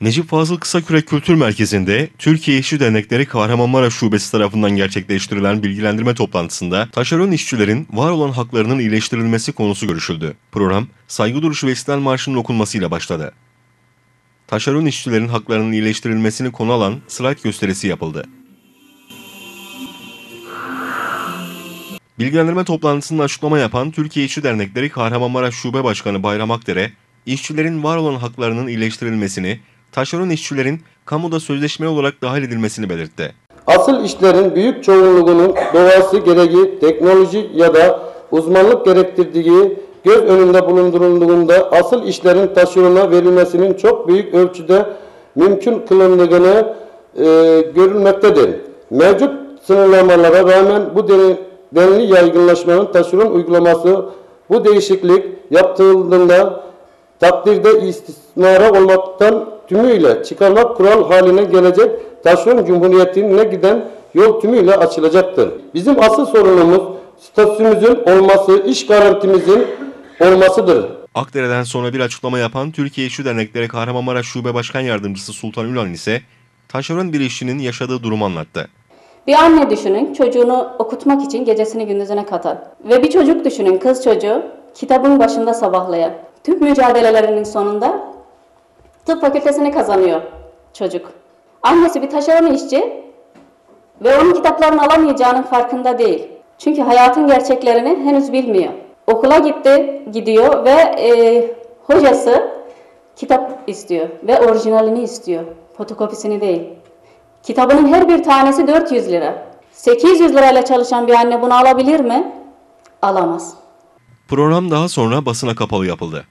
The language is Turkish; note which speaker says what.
Speaker 1: Necip Fazıl Kısakürek Kültür Merkezi'nde Türkiye İşçi Dernekleri Kahramanmaraş Şubesi tarafından gerçekleştirilen bilgilendirme toplantısında taşeron işçilerin var olan haklarının iyileştirilmesi konusu görüşüldü. Program, saygı duruşu ve İstiklal Marşı'nın okunmasıyla başladı. Taşeron işçilerin haklarının iyileştirilmesini konu alan slide gösterisi yapıldı. Bilgilendirme toplantısında açıklama yapan Türkiye İşçi Dernekleri Kahramanmaraş Şube Başkanı Bayram Akdere, işçilerin var olan haklarının iyileştirilmesini, taşeron işçilerin kamuda sözleşme olarak dahil edilmesini belirtti.
Speaker 2: Asıl işlerin büyük çoğunluğunun doğası gereği teknoloji ya da uzmanlık gerektirdiği göz önünde bulundurulduğunda asıl işlerin taşerona verilmesinin çok büyük ölçüde mümkün kılındığını e, görülmektedir. Mevcut sınırlamalara rağmen bu denli yaygınlaşmanın taşeron uygulaması bu değişiklik yaptırıldığında takdirde istismara olmaktan tümüyle çıkarmak kural haline gelecek taşeron cumhuriyetine giden yol tümüyle açılacaktır. Bizim asıl sorunumuz statümüzün olması, iş garantimizin olmasıdır.
Speaker 1: Akdere'den sonra bir açıklama yapan Türkiye İşçi Dernekleri Kahramanmaraş Şube Başkan Yardımcısı Sultan Ülan ise taşeron bir işçinin yaşadığı durumu anlattı.
Speaker 3: Bir anne düşünün çocuğunu okutmak için gecesini gündüzüne katan ve bir çocuk düşünün kız çocuğu kitabın başında sabahlayan. Tüm mücadelelerinin sonunda tıp fakültesini kazanıyor çocuk. Annesi bir taşeron işçi ve onun kitaplarını alamayacağının farkında değil. Çünkü hayatın gerçeklerini henüz bilmiyor. Okula gitti, gidiyor ve e, hocası kitap istiyor ve orijinalini istiyor. Fotokopisini değil. Kitabının her bir tanesi 400 lira. 800 lirayla çalışan bir anne bunu alabilir mi? Alamaz.
Speaker 1: Program daha sonra basına kapalı yapıldı.